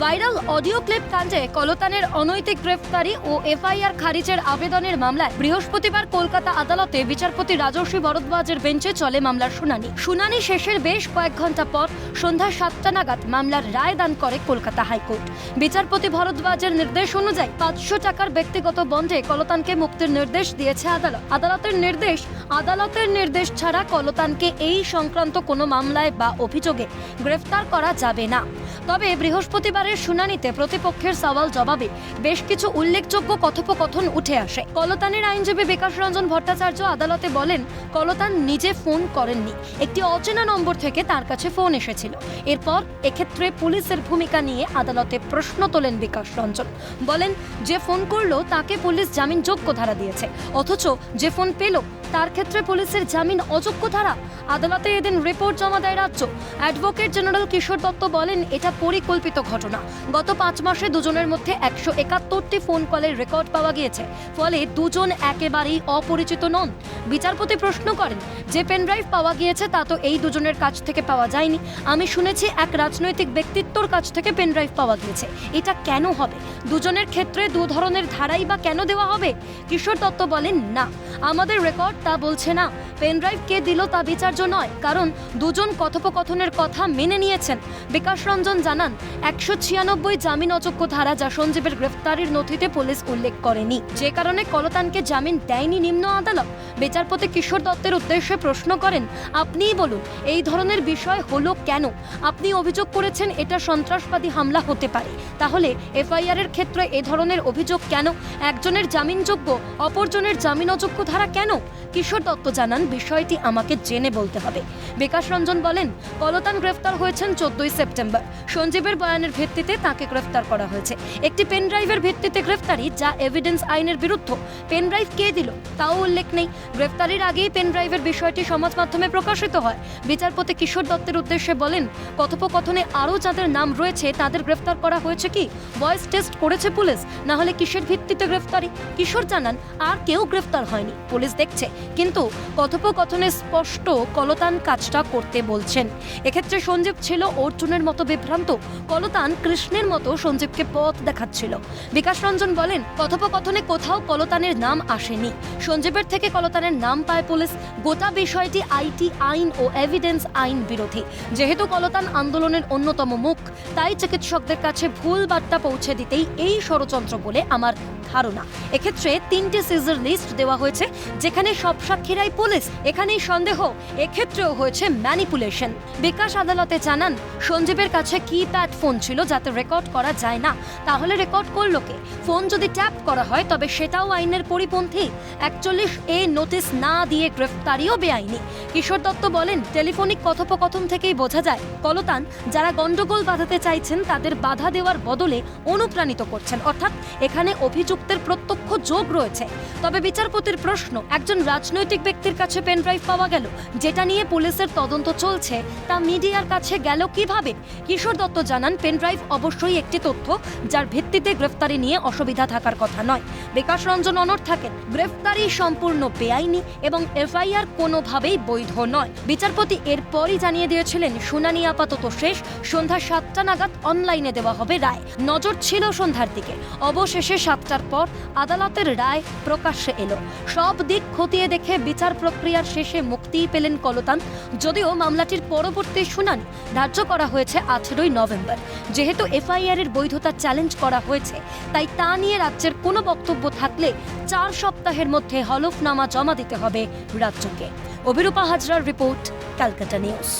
Viral audio clip কাণ্ডে কলতানের অনৈতিক গ্রেফতারি ও এফআইআর খারিজের আবেদনের মামলায় বৃহস্পতিবার কলকাতা আদালতে বিচারপতি রাজস্বী ভরদ্বাজের বেঞ্চে চলে মামলার শুনানি। শুনানি শেষের বেশ কয়েক ঘণ্টা পর সন্ধ্যা সাতটা নাগাদ মামলার রায় দান করে কলকাতা হাইকোর্ট। বিচারপতি ভরদ্বাজের নির্দেশ অনুযায়ী পাঁচশো টাকার ব্যক্তিগত বন্ডে কলতানকে মুক্তির নির্দেশ দিয়েছে আদালত। আদালতের নির্দেশ আদালতের নির্দেশ ছাড়া কলতানকে এই সংক্রান্ত কোনো মামলায় বা অভিযোগে গ্রেফতার করা যাবে না। তবে বৃহস্পতিবারের শুনানিতে প্রতিপক্ষের সওয়াল জবাবে বেশ কিছু উল্লেখযোগ্য কথোপকথন উঠে আসে। কলতানের আইনজীবী বিকাশ রঞ্জন ভট্টাচার্য আদালতে বলেন, কলতান নিজে ফোন করেননি। একটি অচেনা নম্বর থেকে তার কাছে ফোন এসেছিল। এরপর এক্ষেত্রে পুলিশের ভূমিকা নিয়ে আদালতে প্রশ্ন তোলেন বিকাশ রঞ্জন। বলেন, যে ফোন করল তাকে পুলিশ জামিন যোগ্য ধারা দিয়েছে। অথচ যে ফোন পেল তার ক্ষেত্রে পুলিশের জামিন অযোগ্য ধারা। আদালতে এদিন রিপোর্ট জমা দেয় রাজ্য। অ্যাডভোকেট জেনারেল কিশোর দত্ত বলেন, এটা পরিকল্পিত ঘটনা। গত পাঁচ মাসে দুজনের মধ্যে একশো একাত্তরটি ফোন কলের রেকর্ড পাওয়া গিয়েছে। ফলে দুজন একেবারেই অপরিচিত নন। বিচারপতি প্রশ্ন করেন, যে পেনড্রাইভ পাওয়া গিয়েছে, তা তো এই দুজনের কাছ থেকে পাওয়া যায়নি। আমি শুনেছি এক রাজনৈতিক ব্যক্তিত্বর কাছ থেকে পেনড্রাইভ পাওয়া গিয়েছে। এটা কেন হবে? দুজনের ক্ষেত্রে দু ধরনের ধারাই বা কেন দেওয়া হবে? কিশোর দত্ত বলেন, না। আমাদের রেকর্ড তা বলছে না। পেনড্রাইভ কে দিল তা বিচার্য নয়, কারণ দুজন কথোপকথনের কথা মেনে নিয়েছেন। বিকাশ রঞ্জন জানান, একশো ছিয়ানব্বই জামিন অযোগ্য ধারা যা সঞ্জীবের গ্রেফতারির নথিতে পুলিশ উল্লেখ করেনি। যে কারণে কলতানকে জামিন দেয়নি নিম্ন আদালত। বিচারপতি কিশোর দত্তের উদ্দেশ্যে প্রশ্ন করেন, আপনিই বলুন, এই ধরনের বিষয় হলো কেন? আপনি অভিযোগ করেছেন এটা সন্ত্রাসবাদী হামলা হতে পারে। তাহলে এফআইআর এর ক্ষেত্রে এ ধরনের অভিযোগ কেন? একজনের জামিনযোগ্য, অপরজনের জামিন অযোগ্য ধারা কেন? কিশোর দত্ত জানান, বিষয়টি আমাকে জেনে বলতে হবে। বিকাশ রঞ্জন বলেন কলতান গ্রেফতার হয়েছেন চোদ্দই সেপ্টেম্বর। সঞ্জীবের বয়ানের ভিত্তিতে তাকে গ্রেফতার করা হয়েছে। একটি পেন ড্রাইভের ভিত্তিতে গ্রেফতারি, যা এভিডেন্স আইনের বিরুদ্ধ। পেন ড্রাইভ কে দিল, তাও উল্লেখ নেই। গ্রেফতারির আগেই পেন ড্রাইভের বিষয়টি সমাজ মাধ্যমে প্রকাশিত হয়। বিচারপতি কিশোর দত্তের উদ্দেশ্যে বলেন, কথোপকথনে আরও যাদের নাম রয়েছে, তাদের গ্রেফতার করা হয়েছে কি? ভয়েস টেস্ট করেছে পুলিশ না হলে কিসের ভিত্তিতে গ্রেফতারি? কিশোর জানান, আর কেউ গ্রেফতার হয়নি। পুলিশ দেখছে কিন্তু কথোপকথনে স্পষ্ট কলতান কাজটা করতে বলছেন। এক্ষেত্রে সঞ্জীব ছিল অর্জুনের মতো বিভ্রান্ত। কলতান কৃষ্ণের মতো সঞ্জীবকে পথ দেখাচ্ছিল। বিকাশ রঞ্জন বলেন, কথোপকথনে কোথাও কলতানের নাম আসেনি। সঞ্জীবের থেকে কলতানের নাম পায় পুলিশ। গোটা বিষয়টি আইটি আইন ও এভিডেন্স আইন বিরোধী। যেহেতু কলতান আন্দোলনের অন্যতম মুখ, তাই চিকিৎসকদের কাছে ভুল বার্তা পৌঁছে দিতেই এই ষড়যন্ত্র বলে আমার ধারণা। এক্ষেত্রে তিনটে সিজার লিস্ট দেওয়া হয়েছে, যেখানে সব সাক্ষীরাই পুলিশ, এখানেই সন্দেহ। এক্ষেত্রেও হয়েছে ম্যানিপুলেশন। বিকাশ আদালতে জানান, সঞ্জীবের কাছে কিপ্যাড ফোন ছিল যাতে রেকর্ড করা যায় না? তাহলে রেকর্ড করল কে? ফোন যদি ট্যাপ করা হয়, তবে সেটাও আইনের পরিপন্থী। একচল্লিশ এ নোটিশ না দিয়ে গ্রেফতারিও বেআইনি। কিশোর দত্ত বলেন, টেলিফোনিক কথোপকথন থেকেই বোঝা যায়, কলতান, যারা গন্ডগোল বাঁধাতে চাইছেন, তাদের বাধা দেওয়ার বদলে অনুপ্রাণিত করছেন। অর্থাৎ এখানে অভিযুক্তের প্রত্যক্ষ যোগ রয়েছে। তবে বিচারপতির প্রশ্ন, একজন রাজনৈতিক ব্যক্তির কাছে পেনড্রাইভ পাওয়া গেল, যেটা নিয়ে পুলিশের তদন্ত চলছে, তা মিডিয়ার কাছে গেল কীভাবে? কিশোর দত্ত জানান পেনড্রাইভ অবশ্যই একটি তথ্য, যার ভিত্তিতে গ্রেফতারি নিয়ে অসুবিধা থাকার কথা নয়। বিকাশ রঞ্জন অনর থাকেন, গ্রেফতারি সম্পূর্ণ বেআইনি এবং এফআইআর কোনোভাবেই বৈধ নয়। বিচারপতি এরপরই জানিয়ে দিয়েছিলেন, শুনানি আপাতত শেষ, সন্ধ্যা সাতটা নাগাদ অনলাইনে দেওয়া হবে রায়। নজর ছিল সন্ধ্যার দিকে। অবশেষে সাতটার পর আদালতের রায় প্রকাশ্যে এলো। সব দিক খতিয়ে দেখে বিচার প্রক্রিয়ার শেষে মুক্তিই পেলেন কলতান। যদিও মামলাটির পরবর্তী শুনানি ধার্য করা হয়েছে আঠেরোই নভেম্বর। যেহেতু এফআইআর এর বৈধতা চ্যালেঞ্জ করা হয়েছে, তাই তা নিয়ে রাজ্যের কোনো বক্তব্য থাকলে চার সপ্তাহের মধ্যে হলফনামা জমা দিতে হবে রাজ্যকে। অভিরূপা হাজরার রিপোর্ট, ক্যালকাটা নিউজ।